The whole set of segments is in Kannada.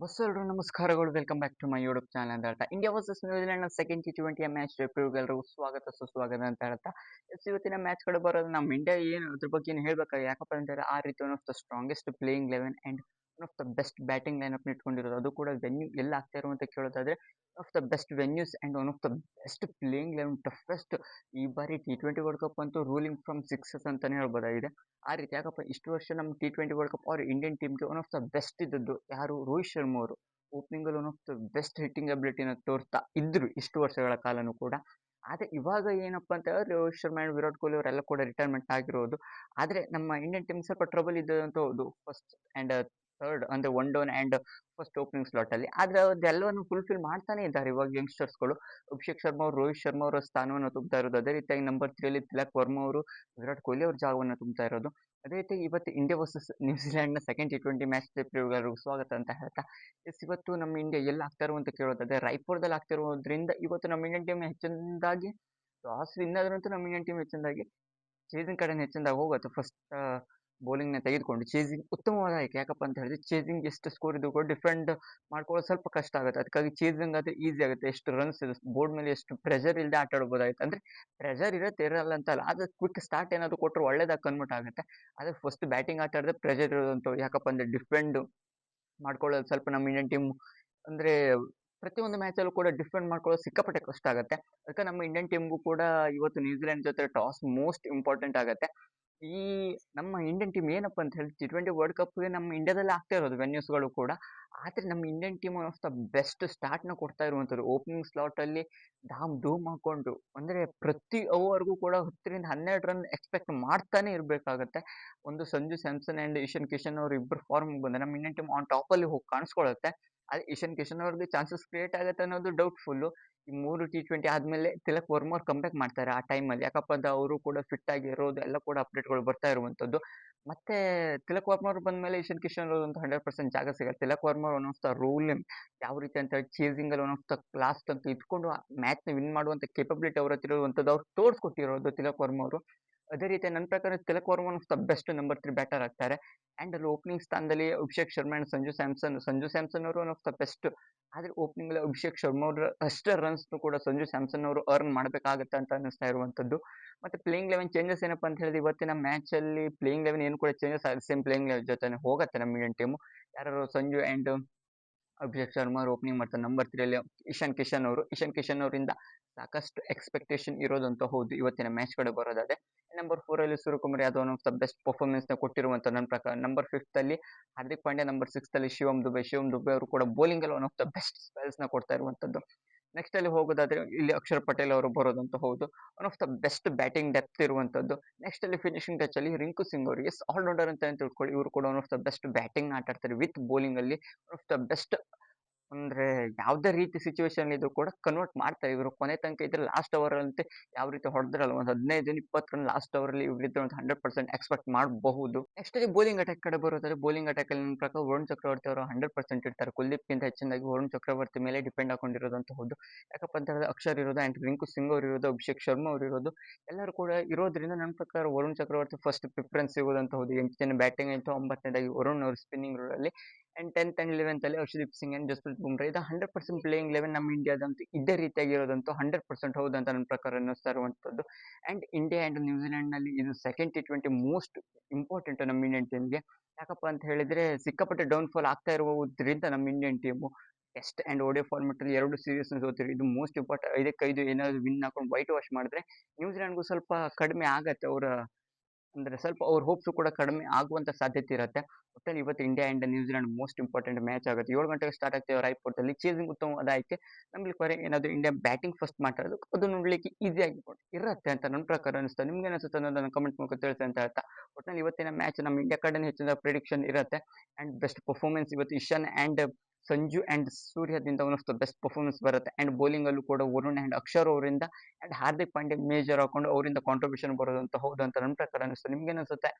ಬಸ್ಸಲ್ರು ನಮಸ್ಕಾರಗಳು welcome back to my YouTube channel ಅಂತ ಹೇಳ್ತಾ ಇಂಡಿಯಾ ವರ್ಸಸ್ ನ್ಯೂಜಿಲೆಂಡ್ನ ಸೆಕೆಂಡ್ ಟಿ ಟ್ವೆಂಟಿಯ ಮ್ಯಾಚ್ ಎಲ್ಲರಿಗೂ ಸ್ವಾಗತ, ಸುಸ್ವಾಗತ ಅಂತ ಹೇಳ್ತಾ. ಇವತ್ತಿನ ಮ್ಯಾಚ್ ಕಡೆ ಬರೋದು ನಮ್ಮ ಇಂಡಿಯಾ ಏನು? ಅದ್ರ ಬಗ್ಗೆ ಏನು ಹೇಳ್ಬೇಕಾದ್ರೆ ಯಾಕಪ್ಪ ಅಂತಂದ್ರೆ ಆ ರೀತಿ one of the strongest playing eleven and one of the best batting lineup ಇಟ್ಕೊಂಡಿರೋದು. ಅದು ಕೂಡ ವೆನ್ಯೂ ಎಲ್ಲಿ ಆಗ್ತಾ ಇರುವಂತ ಕೇಳೋದಾದ್ರೆ one of the best venues and one of the best playing eleven toughest ಈ ಬಾರಿ ಟಿ ಟ್ವೆಂಟಿ ವರ್ಲ್ಡ್ ಕಪ್ ಅಂತೂ ರೂಲಿಂಗ್ ಫ್ರಮ್ ಸಿಕ್ಸಸ್ ಅಂತಾನೆ ಹೇಳ್ಬೋದಾಗಿದೆ ಆ ರೀತಿ ಯಾಕಪ್ಪ, ಇಷ್ಟು ವರ್ಷ ನಮ್ಮ ಟಿ ಟ್ವೆಂಟಿ ವರ್ಲ್ಡ್ ಕಪ್ ಅವ್ರ ಇಂಡಿಯನ್ ಟೀಮ್ಗೆ ಒನ್ ಆಫ್ ದ ಬೆಸ್ಟ್ ಇದ್ದದ್ದು ಯಾರು? ರೋಹಿತ್ ಶರ್ಮಾ ಅವರು. ಓಪನಿಂಗಲ್ಲಿ one of the best hitting ಅಬಿಲಿಟಿನ ತೋರ್ತಾ ಇದ್ರು ಇಷ್ಟು ವರ್ಷಗಳ ಕಾಲನೂ ಕೂಡ. ಆದರೆ ಇವಾಗ ಏನಪ್ಪ ಅಂತ ಹೇಳಿದ್ರೆ, ರೋಹಿತ್ ಶರ್ಮಾ ಆ್ಯಂಡ್ ವಿರಾಟ್ ಕೊಹ್ಲಿ ಅವರೆಲ್ಲ ಕೂಡ ರಿಟೈರ್ಮೆಂಟ್ ಆಗಿರೋದು. ಆದರೆ ನಮ್ಮ ಇಂಡಿಯನ್ ಟೀಮ್ ಸ್ವಲ್ಪ ಟ್ರಬಲ್ ಇದ್ದದಂತ ಹೌದು. ಫಸ್ಟ್ ಆ್ಯಂಡ್ ಥರ್ಡ್ ಅಂದರೆ one down and first opening ಸ್ಲಾಟಲ್ಲಿ ಆದರೆ ಅದೆಲ್ಲವನ್ನು ಫುಲ್ಫಿಲ್ ಮಾಡ್ತಾನೆ ಇದ್ದಾರೆ ಇವಾಗ ಯಂಗ್ಸ್ಟರ್ಸ್ಗಳು ಅಭಿಷೇಕ್ ಶರ್ಮಾ ಅವರು, ರೋಹಿತ್ ಶರ್ಮಾ ಅವರ ಸ್ಥಾನವನ್ನು ತುಂಬ್ತಾ ಇರೋದು. ಅದೇ ರೀತಿಯಾಗಿ ನಂಬರ್ ತ್ರೀಯಲ್ಲಿ ತಿಲಕ್ ವರ್ಮಾ ಅವರು, ವಿರಾಟ್ ಕೊಹ್ಲಿ ಅವ್ರ ಜಾಗವನ್ನು ತುಂಬ್ತಾ ಇರೋದು. ಅದೇ ರೀತಿ ಇವತ್ತು ಇಂಡಿಯಾ ವರ್ಸಸ್ ನ್ಯೂಜಿಲ್ಯಾಂಡ್ನ ಸೆಕೆಂಡ್ ಟಿ ಟ್ವೆಂಟಿ ಮ್ಯಾಚ್ ಪ್ರಿವ್ಗಳಿಗೂ ಸ್ವಾಗತ ಅಂತ ಹೇಳ್ತಾ. ಎಸ್ ಇವತ್ತು ನಮ್ಮ ಇಂಡಿಯಾ ಎಲ್ಲಿ ಆಗ್ತಾ ಅಂತ ಕೇಳೋದಾದ್ರೆ ರಾಯ್ಪುರದಲ್ಲಿ ಆಗ್ತಿರೋದ್ರಿಂದ ಇವತ್ತು ನಮ್ಮ ಇಂಡಿಯನ್ ಟೀಮ್ ಹೆಚ್ಚಿನದಾಗಿ ಟಾಸ್ ವಿನ್ ಆದ್ರಂತೂ ನಮ್ಮ ಇಂಡಿಯನ್ ಟೀಮ್ ಹೆಚ್ಚಿನದಾಗಿ ಚೇಸಿಂಗ್ ಕಡೆ ಹೆಚ್ಚಿನದಾಗಿ ಹೋಗುತ್ತೆ. ಫಸ್ಟ್ ಬೌಲಿಂಗ್ನ ತೆಗೆದುಕೊಂಡು ಚೇಸಿಂಗ್ ಉತ್ತಮವಾದ ಆಯ್ಕೆ. ಯಾಕಪ್ಪ ಅಂತ ಹೇಳಿದ್ರೆ ಚೇಸಿಂಗ್ ಎಷ್ಟು ಸ್ಕೋರ್ ಇದ್ದು ಕೂಡ ಡಿಫೆಂಡ್ ಮಾಡ್ಕೊಳ್ಳೋದು ಸ್ವಲ್ಪ ಕಷ್ಟ ಆಗುತ್ತೆ. ಅದಕ್ಕಾಗಿ ಚೇಸಿಂಗ್ ಆದರೆ ಈಸಿ ಆಗುತ್ತೆ. ಎಷ್ಟು ರನ್ಸ್ ಇದೆ ಬೋರ್ಡ್ ಮೇಲೆ ಎಷ್ಟು ಪ್ರೆಷರ್ ಇಲ್ಲದೆ ಆಟ ಆಡ್ಬೋದಾಗಿತ್ತು. ಅಂದರೆ ಪ್ರೆಷರ್ ಇರುತ್ತೆ, ಇರಲ್ಲ ಅಂತಲ್ಲ ಆದರೆ ಕ್ವಿಕ್ ಸ್ಟಾರ್ಟ್ ಏನಾದರೂ ಕೊಟ್ಟರು ಒಳ್ಳೇದಾಗಿ ಕನ್ವರ್ಟ್ ಆಗುತ್ತೆ. ಆದರೆ ಫಸ್ಟ್ ಬ್ಯಾಟಿಂಗ್ ಆಟ ಆಡಿದ್ರೆ ಪ್ರೆಷರ್ ಇರೋದಂತ ಯಾಕಪ್ಪ ಅಂದರೆ ಡಿಫೆಂಡ್ ಮಾಡ್ಕೊಳ್ಳೋದು ಸ್ವಲ್ಪ ನಮ್ಮ ಇಂಡಿಯನ್ ಟೀಮ್ ಅಂದರೆ ಪ್ರತಿಯೊಂದು ಮ್ಯಾಚಲ್ಲೂ ಕೂಡ ಡಿಫೆಂಡ್ ಮಾಡ್ಕೊಳ್ಳೋದು ಸಿಕ್ಕಾಪಟ್ಟೆ ಕಷ್ಟ ಆಗುತ್ತೆ. ಅದಕ್ಕೆ ನಮ್ಮ ಇಂಡಿಯನ್ ಟೀಮ್ಗೂ ಕೂಡ ಇವತ್ತು ನ್ಯೂಜಿಲೆಂಡ್ ಜೊತೆ ಟಾಸ್ ಮೋಸ್ಟ್ ಇಂಪಾರ್ಟೆಂಟ್ ಆಗುತ್ತೆ. ಈ ನಮ್ಮ ಇಂಡಿಯನ್ ಟೀಮ್ ಏನಪ್ಪ ಅಂತ ಹೇಳಿ ಟಿ ಟ್ವೆಂಟಿ ವರ್ಲ್ಡ್ ಕಪ್ಗೆ ನಮ್ಮ ಇಂಡಿಯಾದಲ್ಲಿ ಆಗ್ತಾ ಇರೋದು ವೆನ್ಯೂಸ್ಗಳು ಕೂಡ. ಆದರೆ ನಮ್ಮ Indian team of the best ಸ್ಟಾರ್ಟ್ನ ಕೊಡ್ತಾ ಇರುವಂಥದ್ದು ಓಪನಿಂಗ್ ಸ್ಲಾಟಲ್ಲಿ ಧಾಮ್ ಧೂಮ್ ಹಾಕ್ಕೊಂಡು ಅಂದರೆ ಪ್ರತಿ ಓವರ್ಗೂ ಕೂಡ ಹತ್ತರಿಂದ ಹನ್ನೆರಡು ರನ್ ಎಕ್ಸ್ಪೆಕ್ಟ್ ಮಾಡ್ತಾನೆ ಇರಬೇಕಾಗತ್ತೆ. ಒಂದು ಸಂಜು ಸ್ಯಾಮ್ಸನ್ ಆ್ಯಂಡ್ ಇಶನ್ ಕಿಶನ್ ಅವರು ಇಬ್ಬರು ಫಾರ್ಮ್ ಬಂದರೆ ನಮ್ಮ ಇಂಡಿಯನ್ ಟೀಮ್ ಆನ್ ಟಾಪಲ್ಲಿ ಹೋಗಿ ಕಾಣಿಸ್ಕೊಳ್ಳುತ್ತೆ ಅದು ಇಶನ್ ಕಿಶನ್ ಅವ್ರಿಗೆ ಚಾನ್ಸಸ್ ಕ್ರಿಯೇಟ್ ಆಗುತ್ತೆ ಅನ್ನೋದು ಡೌಟ್ಫುಲ್ಲು ಮೂರು ಟಿ ಟ್ವೆಂಟಿ ಆದಮೇಲೆ ತಿಲಕ್ ವರ್ಮ ಅವ್ರು ಕಂಬ್ಯಾಕ್ ಮಾಡ್ತಾರೆ ಆ ಟೈಮಲ್ಲಿ ಯಾಕಪ್ಪ ಅಂತ ಅವರು ಕೂಡ ಫಿಟ್ ಆಗಿರೋದು ಎಲ್ಲ ಕೂಡ ಅಪ್ಡೇಟ್ಗಳು ಬರ್ತಾ ಇರುವಂಥದ್ದು ಮತ್ತೆ ತಿಲಕ್ ವರ್ಮ ಅವ್ರು ಬಂದ ಮೇಲೆ ಇಶನ್ ಕಿಶನ್ ಅವ್ರು ಒಂದು ಹಂಡ್ರೆಡ್ ಪರ್ಸೆಂಟ್ ಜಾಗ ಸಿಗಲ್ಲ. Tilak Varma of the rule ಯಾವ ರೀತಿ ಅಂತ ಹೇಳಿ ಆಫ್ ದ ಕ್ಲಾಸ್ ಅಂತ ಇಟ್ಕೊಂಡು ಮ್ಯಾಚ್ನ ವಿನ್ ಮಾಡುವಂಥ ಕೇಪಬಿಲಿಟಿ ಅವ್ರ ಹತ್ರ ಇರುವಂಥದ್ದು ಅವ್ರು ತೋರಿಸ್ಕೊಟ್ಟಿರೋದು ತಿಲಕ್ ವರ್ಮ ಅವರು. ಅದೇ ರೀತಿ ನನ್ನ ಪ್ರಕಾರ Tilak Varma one of the best number three batter ಆಗ್ತಾರೆ. ಆ್ಯಂಡ್ ಅಲ್ಲಿ ಓಪನಿಂಗ್ ಸ್ಥಾನದಲ್ಲಿ ಅಭಿಷೇಕ್ ಶರ್ಮಾ ಆ್ಯಂಡ್ ಸಂಜು ಸ್ಯಾಮ್ಸನ್ ಸಂಜು ಸ್ಯಾಮ್ಸನ್ ಅವರು ಒನ್ ಆಫ್ ದ ಬೆಸ್ಟ್ ಆದರೆ ಓಪನಿಂಗಲ್ಲಿ ಅಭಿಷೇಕ್ ಶರ್ಮಾ ಅವರ ಅಷ್ಟೇ ರನ್ಸ್ ಕೂಡ ಸಂಜು ಸ್ಯಾಮ್ಸನ್ ಅವರು ಅರ್ನ್ ಮಾಡಬೇಕಾಗತ್ತೆ ಅಂತ ಅನ್ನಿಸ್ತಾ ಇರುವಂಥದ್ದು. ಮತ್ತೆ ಪ್ಲೇಯಿಂಗ್ ಲೆವೆನ್ ಚೇಂಜಸ್ ಏನಪ್ಪ ಅಂತ ಹೇಳಿದ್ರೆ ಇವತ್ತಿನ ಮ್ಯಾಚಲ್ಲಿ ಪ್ಲೇಯಿಂಗ್ ಲೆವೆನ್ ಏನು ಕೂಡ ಚೇಂಜಸ್ ಸೇಮ್ ಪ್ಲೇಯಿಂಗ್ ಲೆವೆನ್ ಜೊತೆ ಹೋಗುತ್ತೆ ನಮ್ಮ ಇಂಡಿಯನ್ ಟೀಮು ಯಾರು ಸಂಜು ಆ್ಯಂಡ್ ಅಭಿಷೇಕ್ ಶರ್ಮಾ ಅವರು ಓಪನಿಂಗ್ ಮಾಡ್ತಾರೆ. ನಂಬರ್ ತ್ರೀಯಲ್ಲಿ ಇಶಾನ್ ಕಿಶನ್ ಅವರು. ಇಶಾನ್ ಕಿಶನ್ ಅವರಿಂದ ಸಾಕಷ್ಟು ಎಕ್ಸ್ಪೆಕ್ಟೇಷನ್ ಇರೋದಂತ ಹೌದು. ಇವತ್ತಿನ ಮ್ಯಾಚ್ ಕಡೆ ಬರೋದಾದ್ರೆ number ಫೋರಲ್ಲಿ Suryakumar Yadav of the best ಪರ್ಫಾರ್ಮೆನ್ಸ್ನ ಕೊಟ್ಟಿರುವಂಥ ನನ್ನ ಪ್ರಕಾರ ನಂಬರ್ ಫಿಫ್ತಲ್ಲಿ ಹಾರ್ದಿಕ್ ಪಾಂಡ್ಯ ನಂಬರ್ ಸಿಕ್ಸ್ತಲ್ಲಿ ಶಿವಮ್ ದುಬೆ ಶಿವಮ್ ದುಬೆ ಅವರು ಕೂಡ ಬೌಲಿಂಗಲ್ಲಿ ಒನ್ ಆಫ್ ದ ಬೆಸ್ಟ್ ಸ್ಪೆಲ್ಸ್ನ ಕೊಡ್ತಾ ಇರುವಂಥದ್ದು ನೆಕ್ಸ್ಟ್ ಅಲ್ಲಿ ಹೋಗೋದಾದ್ರೆ ಇಲ್ಲಿ ಅಕ್ಷರ್ ಪಟೇಲ್ ಅವರು ಬರೋದಂತ ಹೌದು. One of the best batting depth ಇರುವಂಥದ್ದು ನೆಕ್ಸ್ಟ್ ಅಲ್ಲಿ ಫಿನಿಶಿಂಗ್ ಟಚ್ ಅಲ್ಲಿ ರಿಂಕು ಸಿಂಗ್ ಅವರು ಎಸ್ ಆಲ್ರೌಂಡರ್ ಅಂತ ತಿಳ್ಕೊಳ್ಳಿ ಇವರು ಕೂಡ one of the best batting ಆಟ ಆಡ್ತಾರೆ ವಿತ್ ಬೌಲಿಂಗಲ್ಲಿ ಒನ್ ಆಫ್ ದ ಬೆಸ್ಟ್ ಅಂದರೆ ಯಾವುದೇ ರೀತಿ ಸಿಚುವೇಶನ್ ಇದ್ರು ಕೂಡ ಕನ್ವರ್ಟ್ ಮಾಡ್ತಾರೆ. ಇವರು ಕೊನೆ ತನಕ ಇದ್ರೆ ಲಾಸ್ಟ್ ಅವರಂತೆ ಯಾವ ರೀತಿ ಹೊಡೆದ್ರಲ್ಲ, ಒಂದು ಹದಿನೈದು ಇಪ್ಪತ್ತು ರನ್ ಲಾಸ್ಟ್ ಅವರಲ್ಲಿ ಇವರಿದ್ರೆ ಒಂದು ಹಂಡ್ರೆಡ್ ಪರ್ಸೆಂಟ್ ಎಕ್ಸ್ಪೆಕ್ಟ್ ಮಾಡಬಹುದು. ನೆಕ್ಸ್ಟ್ ಅಲ್ಲಿ ಬೌಲಿಂಗ್ ಅಟ್ಯಾಕ್ ಕಡೆ ಬರೋದಾದ್ರೆ ಬೌಲಿಂಗ್ ಅಟ್ಯಾಕ್ ಅಲ್ಲಿ ಪ್ರಕಾರ ವರುಣ್ ಚಕ್ರವರ್ತಿ ಅವರು ಹಂಡ್ರೆಡ್ ಪರ್ಸೆಂಟ್ ಇರ್ತಾರೆ ಕುಲ್ದೀಪ್ಗಿಂತ ಹೆಚ್ಚಿನಾಗಿ ವರುಣ್ ಚಕ್ರವರ್ತಿ ಮೇಲೆ ಡಿಪೆಂಡ್ ಹಾಕೊಂಡಿರೋದಂತ ಹೌದು. ಯಾಕಪ್ಪ ಅಂತ ಹೇಳಿದ್ರೆ ಅಕ್ಷರ್ ಇರೋದು ಆ್ಯಂಡ್ ರಿಂಕು ಸಿಂಗ್ ಅವರು ಇರೋದು, ಅಭಿಷೇಕ್ ಶರ್ಮಾ ಅವರು ಇರೋದು, ಎಲ್ಲರೂ ಕೂಡ ಇರೋದ್ರಿಂದ ನನ್ನ ಪ್ರಕಾರ ವರುಣ್ ಚಕ್ರವರ್ತಿ ಫಸ್ಟ್ ಪ್ರಿಫರೆನ್ಸ್ ಸಿಗೋದಂತ ಹೌದು. ಎಂಟು ಜನ ಬ್ಯಾಟಿಂಗ್ ಆಯಿತು ಒಂಬತ್ತನೇದಾಗಿ ವರುಣ್ ಅವರು ಸ್ಪಿನ್ನಿಂಗ್ ರೋಡಲ್ಲಿ ಆ್ಯಂಡ್ ಟೆಂತ್ ಆ್ಯಂಡ್ ಲೆವೆಂತಲ್ಲಿ ಹರ್ಷದೀಪ್ ಸಿಂಗ್ ಆ್ಯಂಡ್ ಜಸ್ಪ್ರೀತ್ ಬುಮ್ರಾ ಇದು ಹಂಡ್ರೆಡ್ ಪರ್ಸೆಂಟ್ ಪ್ಲೇಯಿಂಗ್ ಲೆವೆನ್ ನಮ್ಮ ಇಂಡಿಯಾದಂತೂ ಇದೇ ರೀತಿಯಾಗಿರೋದಂತೂ ಹಂಡ್ರೆಡ್ ಪರ್ಸೆಂಟ್ ಹೌದಂತ ನನ್ನ ಪ್ರಕಾರ ಅನ್ನಿಸ್ತಾ ಇರುವಂಥದ್ದು ಆ್ಯಂಡ್ ಇಂಡಿಯಾ ಆ್ಯಂಡ್ ನ್ಯೂಜಿಲೆಂಡ್ನಲ್ಲಿ ಇದು second T twenty most important ನಮ್ಮ ಇಂಡಿಯನ್ ಟೀಮ್ಗೆ ಯಾಕಪ್ಪ ಅಂತ ಹೇಳಿದರೆ ಸಿಕ್ಕಾಪಟ್ಟೆ ಡೌನ್ಫಾಲ್ ಆಗ್ತಾ ಇರುವುದರಿಂದ ನಮ್ಮ Indian team test and ODI ಫಾರ್ಮೆಟಲ್ಲಿ ಎರಡು ಸೀರೀಸ್ನ ಸೋತಿರಿ ಇದು ಮೋಸ್ಟ್ ಇಂಪಾರ್ಟೆಂಟ್ ಐದಕ್ಕೈದು ಏನಾದರೂ ವಿನ್ ಹಾಕೊಂಡು ವೈಟ್ ವಾಶ್ ಮಾಡಿದ್ರೆ ನ್ಯೂಜಿಲೆಂಡ್ಗೂ ಸ್ವಲ್ಪ ಕಡಿಮೆ ಆಗತ್ತೆ ಅವರ ಅಂದರೆ ಸ್ವಲ್ಪ ಅವ್ರ ಹೋಪ್ಸು ಕೂಡ ಕಡಿಮೆ ಆಗುವಂಥ ಸಾಧ್ಯತೆ ಇರುತ್ತೆ. ಒಟ್ಟಲ್ಲಿ ಇವತ್ತು India and New Zealand most important match ಆಗುತ್ತೆ. ಏಳು ಗಂಟೆಗೆ ಸ್ಟಾರ್ಟ್ ಆಗ್ತೇವೆ ರಾಯ್ಪುರದಲ್ಲಿ ಚೇಸಿಂಗ್ ಉತ್ತಮವಾದ ಆಯ್ಕೆ. ನಮಗೆ ಕೊರೆ ಏನಾದರೂ ಇಂಡಿಯಾ ಬ್ಯಾಟಿಂಗ್ ಫಸ್ಟ್ ಮಾಡಿರೋದು ಅದು ನೋಡಲಿಕ್ಕೆ ಆಗಿ ಇರುತ್ತೆ ಅಂತ ನನ್ನ ಪ್ರಕಾರ ಅನಿಸ್ತಾ ನಿಮ್ಗೆ ಅನಿಸುತ್ತೆ ಅನ್ನೋದನ್ನು ಕಮೆಂಟ್ ಮೂಲಕ ತಿಳಿಸಿ ಅಂತ ಹೇಳ್ತಾ ಒಟ್ಟಿನಲ್ಲಿ ಇವತ್ತಿನ ಮ್ಯಾಚ್ ನಮ್ಮ ಇಂಡಿಯಾ ಕಡೆನೇ ಹೆಚ್ಚಿನ ಪ್ರಿಡಿಕ್ಷನ್ ಇರುತ್ತೆ. ಆ್ಯಂಡ್ ಬೆಸ್ಟ್ ಪರ್ಫಾರ್ಮೆನ್ಸ್ ಇವತ್ತು Ishan and Sanju and ಸೂರ್ಯದಿಂದ one of the best performance ಬರುತ್ತೆ. ಆ್ಯಂಡ್ ಬೌಲಿಂಗಲ್ಲೂ ಕೂಡ ವರುಣ್ ಆ್ಯಂಡ್ ಅಕ್ಷರ್ ಅವರಿಂದ ಆ್ಯಂಡ್ ಹಾರ್ದಿಕ್ ಪಾಂಡೆ ಮೇಜರ್ ಹಾಕೊಂಡು ಅವರಿಂದ ಕಾಂಟ್ರಿಬ್ಯೂಷನ್ ಬರೋದಂತ ಹೌದು ಅಂತ ನನ್ನ ಪ್ರಕಾರ ಅನಿಸುತ್ತೆ ನಿಮ್ಗೆ ಅನಿಸುತ್ತೆ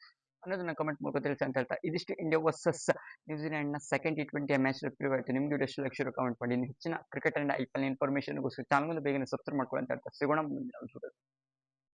ಅನ್ನೋದನ್ನ ಕಮೆಂಟ್ ಮೂಲಕ ತಿಳಿಸಿ ಅಂತ ಹೇಳ್ತಾ. ಇದಿಷ್ಟು ಇಂಡಿಯಾ ವರ್ಸಸ್ ನ್ಯೂಜಿಲೆಂಡ್ನ ಸೆಕೆಂಡ್ ಟಿ ಟ್ವೆಂಟಿಯ ಮ್ಯಾಚ್ ರಿವ್ಯೂ ಆಯಿತು. ನಿಮಗೆ ಎಷ್ಟು ಲಕ್ಷ ಕಮೆಂಟ್ ಮಾಡಿ ಹೆಚ್ಚಿನ cricket and I P L ಇನ್ಫಾರ್ಮೇಷನ್ಗೋಸ್ಕರ channel ಬೇಗನೆ ಸಬ್ಸ್ಕ್ರೈಬ್ ಮಾಡ್ಕೊಳ್ಳಿ ಅಂತ ಹೇಳ್ತಾ. ಸಿಗೋಣ ಮುಂದಿನ